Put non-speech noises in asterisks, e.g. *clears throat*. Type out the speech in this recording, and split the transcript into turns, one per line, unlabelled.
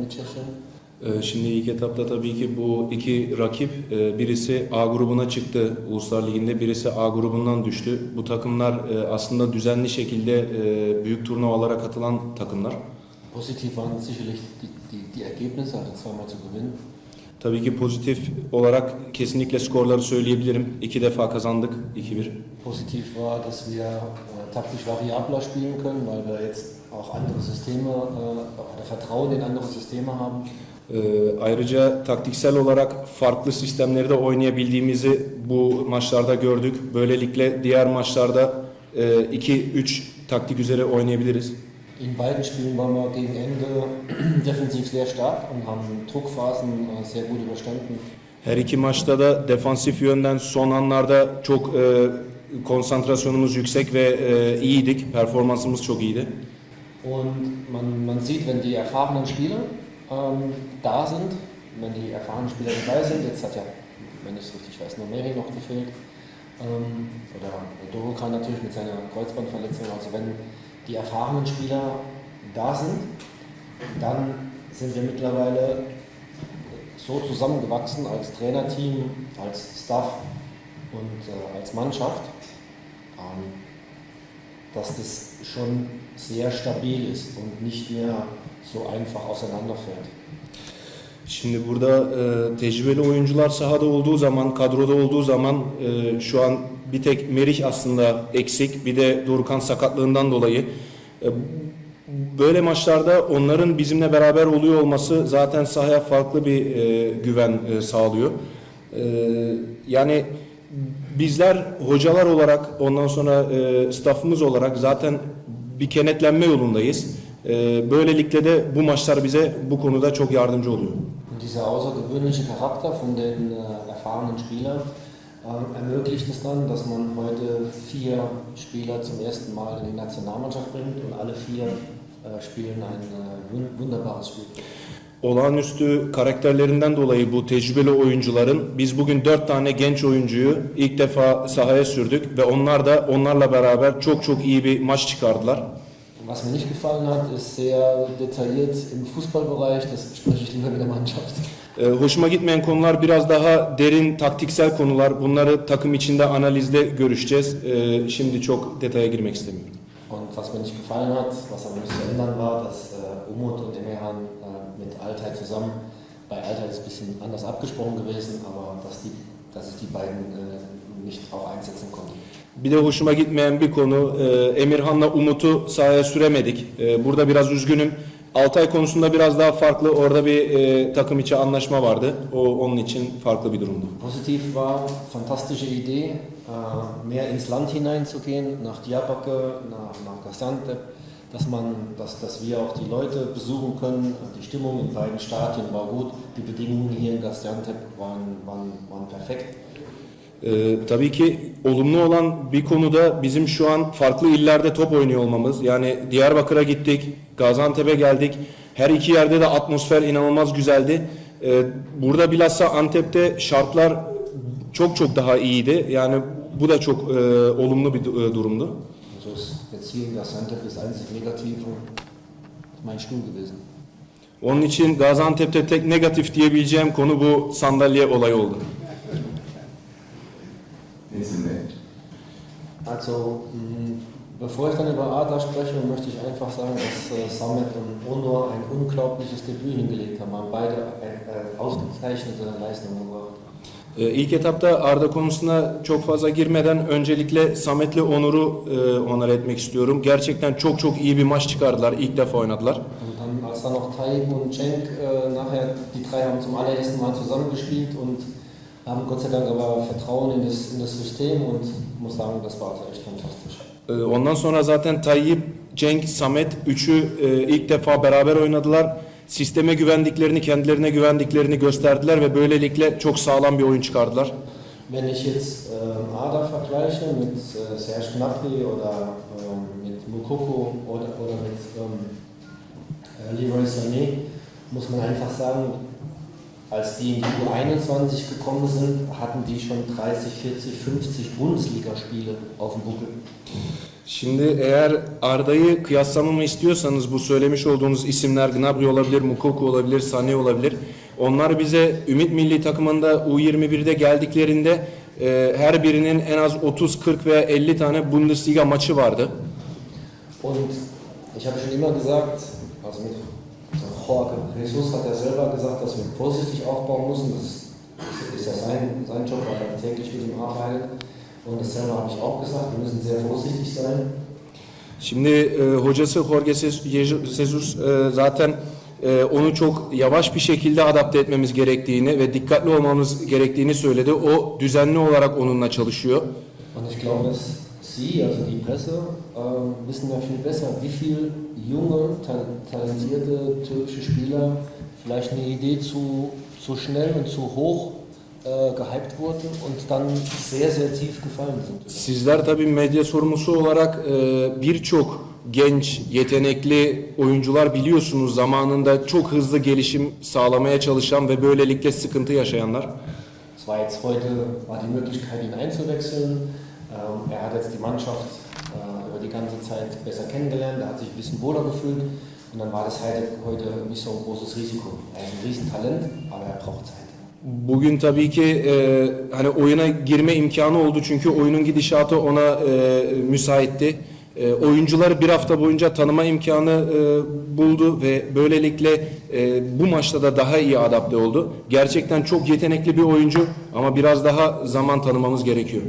mit Tschechien.
Ee, Şimdi ilk etapta tabii ki bu iki rakip, e, birisi A grubuna çıktı Uluslar Ligi'nde, birisi A grubundan düştü. Bu takımlar e, aslında düzenli şekilde e, büyük turnuvalara katılan takımlar.
Positiv waren sicherlich die, die, die Ergebnisse, also zweimal zu gewinnen.
Tabii ki pozitif olarak kesinlikle skorları söyleyebilirim. İki defa kazandık, 2-1.
Positiv war, dass wir äh, taktisch variabler spielen können, weil wir jetzt auch andere Systeme äh, Vertrauen in andere Systeme haben.
Ee, Ayrıca taktiksel olarak farklı sistemleri de oynayabildiğimizi bu maçlarda gördük. Böylelikle diğer maçlarda 2-3 taktik üzere oynayabiliriz.
In beiden Spielen waren wir gegen Ende *clears throat* defensiv sehr stark und haben Druckphasen äh, sehr gut überstanden.
Her iki maçta da defansif yönden son anlarda çok e, konsantrasyonumuz yüksek ve e, iyiydik. Performansımız çok iyiydi.
Und man, man sieht, wenn die erfahrenen Spieler ähm, da sind, wenn die erfahrenen Spieler dabei sind, jetzt hat ja, wenn ich es richtig weiß, nur Meri noch gefehlt, ähm, oder Dorokan natürlich mit seiner Kreuzbandverletzung, also wenn die erfahrenen Spieler da sind, dann sind wir mittlerweile so zusammengewachsen als Trainerteam, als Staff und äh, als Mannschaft, ähm, dass das schon sehr stabil ist und nicht mehr so einfach auseinanderfällt.
Şimdi burada e, tecrübeli oyuncular sahada olduğu zaman, kadroda olduğu zaman e, şu an bir tek Merih aslında eksik. Bir de Dorukhan sakatlığından dolayı. E, böyle maçlarda onların bizimle beraber oluyor olması zaten sahaya farklı bir e, güven e, sağlıyor. E, yani bizler hocalar olarak ondan sonra e, staffımız olarak zaten bir kenetlenme yolundayız. E, böylelikle de bu maçlar bize bu konuda çok yardımcı oluyor.
Dieser außergewöhnliche Charakter von den äh, erfahrenen Spielern ähm, ermöglicht es dann, dass man heute vier Spieler zum ersten Mal in die Nationalmannschaft bringt und alle vier äh, spielen ein äh, wun- wunderbares Spiel.
Olağanüstü karakterlerinden dolayı bu tecrübeli oyuncuların biz bugün dört tane genç oyuncuyu ilk defa sahaya sürdük ve onlar da onlarla beraber çok çok iyi bir maç çıkardılar.
Was mir nicht gefallen hat, ist sehr detailliert im Fußballbereich, das bespreche ich lieber mit der Mannschaft.
Ee, hoşuma gitmeyen konular biraz daha derin taktiksel konular. Bunları takım içinde analizde görüşeceğiz. Ee, şimdi çok detaya girmek istemiyorum.
Und was mir nicht gefallen hat, was aber nicht zu ändern war, dass äh, Umut und Emirhan äh, mit Altay zusammen, bei Altay ist es ein bisschen anders abgesprochen gewesen, aber dass, die, dass ich die beiden äh, nicht auch einsetzen konnte.
Bir de hoşuma gitmeyen bir konu e, Emirhan'la Umut'u sahaya süremedik. E, burada biraz üzgünüm. Altay konusunda biraz daha farklı. Orada bir e, takım içi anlaşma vardı. O onun için farklı bir durumdu.
Positiv war, fantastische Idee, äh, mehr ins Land hineinzugehen, nach Diyarbakir, nach, nach Gaziantep, dass, man, dass, dass wir auch die Leute besuchen können. Die Stimmung in beiden Stadien war gut, die Bedingungen hier in Gaziantep waren, waren, waren perfekt.
Ee, tabii ki olumlu olan bir konuda bizim şu an farklı illerde top oynuyor olmamız. Yani Diyarbakır'a gittik, Gaziantep'e geldik. Her iki yerde de atmosfer inanılmaz güzeldi. Ee, burada bilhassa Antep'te şartlar çok çok daha iyiydi. Yani bu da çok e, olumlu bir e, durumdu. Onun için Gaziantep'te tek negatif diyebileceğim konu bu sandalye olayı oldu.
Also, bevor ich dann über Ada spreche, möchte ich einfach sagen, dass äh, Samet und Onur ein unglaubliches Debüt hingelegt haben, haben beide äh, äh, ausgezeichnete Leistungen gebracht.
İlk etapta Arda konusuna çok fazla girmeden öncelikle Samet'le Onur'u e, onar etmek istiyorum. Gerçekten çok çok iyi bir maç çıkardılar. İlk defa oynadılar.
Dann, als dann noch Tayyip und Cenk äh, nachher, die drei haben zum allerersten Mal zusammengespielt und haben Gott sei Dank aber Vertrauen in das, in das System und muss sagen, das war also echt fantastisch.
Ee, Ondan sonra zaten Tayyip, Cenk, Samet üçü e, ilk defa beraber oynadılar. Sisteme güvendiklerini, kendilerine güvendiklerini gösterdiler ve böylelikle çok sağlam bir oyun çıkardılar.
Wenn ich jetzt ähm, Ada vergleiche mit äh, Serge Gnabry oder ähm, mit Mukoko oder, oder mit ähm, äh, Leroy Sané, muss man einfach sagen, als die in die U21 gekommen sind, hatten die schon 30, 40, 50 Bundesligaspiele auf dem Buckel.
Şimdi eğer Arda'yı kıyaslamamı istiyorsanız bu söylemiş olduğunuz isimler Gnabry olabilir, Mukoku olabilir, Sané olabilir. Onlar bize Ümit Milli takımında U21'de geldiklerinde e, her birinin en az 30, 40 veya 50 tane Bundesliga maçı vardı.
Und ich habe schon immer gesagt, also mit Jorge Jesus hat ja selber gesagt, dass wir vorsichtig aufbauen müssen. Das ist, ja sein, sein Job, weil er täglich mit ihm arbeitet. Und dasselbe habe ich auch gesagt, wir müssen sehr vorsichtig sein.
Şimdi e, hocası Jorge Jesus e, zaten e, onu çok yavaş bir şekilde adapte etmemiz gerektiğini ve dikkatli olmamız gerektiğini söyledi. O düzenli olarak onunla çalışıyor.
Und ich glaube, Sie, also die Presse, ähm, wissen ja viel besser, wie viel junge, ta- talentierte türkische Spieler vielleicht eine Idee zu, zu schnell und zu hoch äh, gehypt wurden und dann sehr, sehr tief gefallen sind.
Sizler tabii medya sorumlusu olarak e, birçok genç, yetenekli oyuncular biliyorsunuz zamanında çok hızlı gelişim sağlamaya çalışan ve böylelikle sıkıntı yaşayanlar.
Es war jetzt heute war die Möglichkeit, ihn einzuwechseln. Ähm, er hat jetzt die Mannschaft äh, über die ganze Zeit besser kennengelernt, er hat sich ein bisschen wohler gefühlt und dann war das halt heute nicht so ein großes Risiko. Er ist ein Riesentalent, aber er braucht Zeit.
Bugün tabii ki e, hani oyuna girme imkanı oldu çünkü oyunun gidişatı ona e, müsaitti. E, oyuncuları bir hafta boyunca tanıma imkanı e, buldu ve böylelikle e, bu maçta da daha iyi adapte oldu. Gerçekten çok yetenekli bir oyuncu ama biraz daha zaman tanımamız gerekiyor.